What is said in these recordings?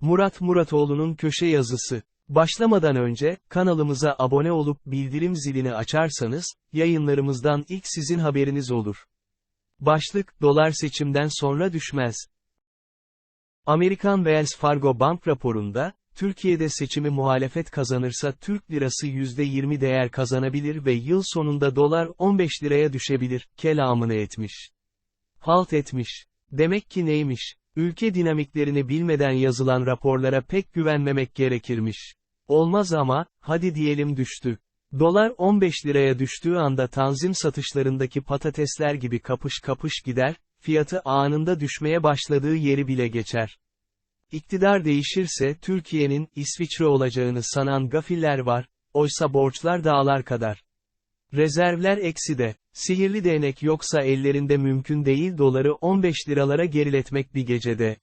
Murat Muratoğlu'nun köşe yazısı. Başlamadan önce, kanalımıza abone olup bildirim zilini açarsanız, yayınlarımızdan ilk sizin haberiniz olur. Başlık, dolar seçimden sonra düşmez. Amerikan Wells Fargo Bank raporunda, Türkiye'de seçimi muhalefet kazanırsa Türk lirası %20 değer kazanabilir ve yıl sonunda dolar 15 liraya düşebilir, kelamını etmiş. Halt etmiş. Demek ki neymiş? Ülke dinamiklerini bilmeden yazılan raporlara pek güvenmemek gerekirmiş. Olmaz ama, hadi diyelim düştü. Dolar 15 liraya düştüğü anda tanzim satışlarındaki patatesler gibi kapış kapış gider, fiyatı anında düşmeye başladığı yeri bile geçer. İktidar değişirse Türkiye'nin İsviçre olacağını sanan gafiller var, oysa borçlar dağlar kadar. Rezervler ekside, sihirli değnek yoksa ellerinde mümkün değil doları 15 liralara geriletmek bir gecede.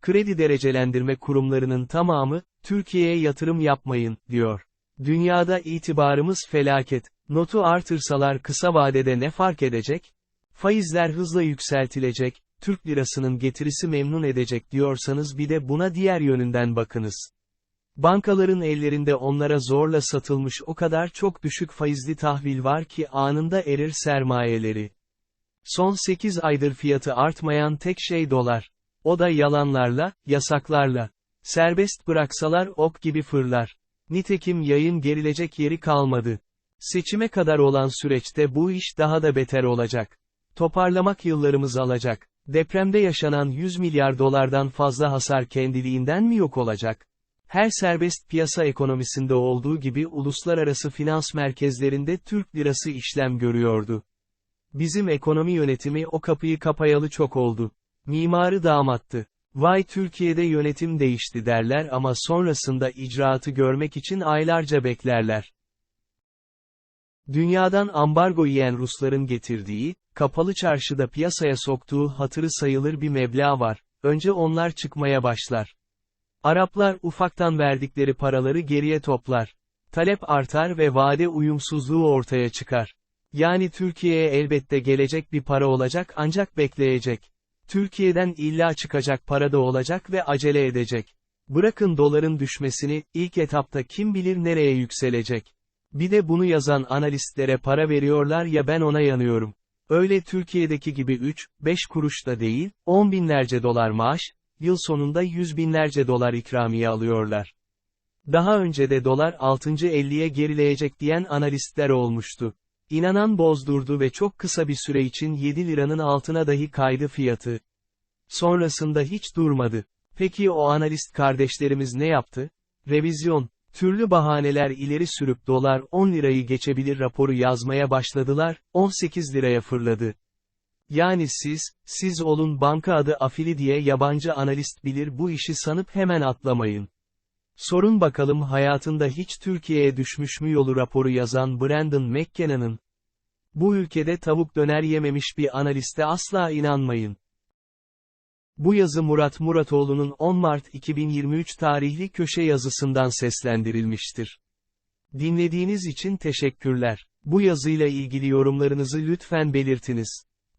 Kredi derecelendirme kurumlarının tamamı, Türkiye'ye yatırım yapmayın, diyor. Dünyada itibarımız felaket, notu artırsalar kısa vadede ne fark edecek? Faizler hızla yükseltilecek, Türk lirasının getirisi memnun edecek diyorsanız bir de buna diğer yönünden bakınız. Bankaların ellerinde onlara zorla satılmış o kadar çok düşük faizli tahvil var ki anında erir sermayeleri. Son 8 aydır fiyatı artmayan tek şey dolar. O da yalanlarla, yasaklarla. Serbest bıraksalar ok gibi fırlar. Nitekim yayın gerilecek yeri kalmadı. Seçime kadar olan süreçte bu iş daha da beter olacak. Toparlamak yıllarımız alacak. Depremde yaşanan 100 milyar dolardan fazla hasar kendiliğinden mi yok olacak? Her serbest piyasa ekonomisinde olduğu gibi uluslararası finans merkezlerinde Türk lirası işlem görüyordu. Bizim ekonomi yönetimi o kapıyı kapayalı çok oldu. Mimarı damattı. Vay Türkiye'de yönetim değişti derler ama sonrasında icraatı görmek için aylarca beklerler. Dünyadan ambargo yiyen Rusların getirdiği, kapalı çarşıda piyasaya soktuğu hatırı sayılır bir meblağ var, önce onlar çıkmaya başlar. Araplar ufaktan verdikleri paraları geriye toplar. Talep artar ve vade uyumsuzluğu ortaya çıkar. Yani Türkiye'ye elbette gelecek bir para olacak ancak bekleyecek. Türkiye'den illa çıkacak para da olacak ve acele edecek. Bırakın doların düşmesini, ilk etapta kim bilir nereye yükselecek. Bir de bunu yazan analistlere para veriyorlar ya ben ona yanıyorum. Öyle Türkiye'deki gibi 3, 5 kuruş da değil, 10 binlerce dolar maaş, yıl sonunda yüz binlerce dolar ikramiye alıyorlar. Daha önce de dolar 6.50'ye gerileyecek diyen analistler olmuştu. İnanan bozdurdu ve çok kısa bir süre için 7 liranın altına dahi kaydı fiyatı. Sonrasında hiç durmadı. Peki o analist kardeşlerimiz ne yaptı? Revizyon, türlü bahaneler ileri sürüp dolar 10 lirayı geçebilir raporu yazmaya başladılar, 18 liraya fırladı. Yani siz, siz olun banka adı afili diye yabancı analist bilir bu işi sanıp hemen atlamayın. Sorun bakalım hayatında hiç Türkiye'ye düşmüş mü yolu raporu yazan Brandon McKenna'nın. Bu ülkede tavuk döner yememiş bir analiste asla inanmayın. Bu yazı Murat Muratoğlu'nun 10 Mart 2023 tarihli köşe yazısından seslendirilmiştir. Dinlediğiniz için teşekkürler. Bu yazıyla ilgili yorumlarınızı lütfen belirtiniz.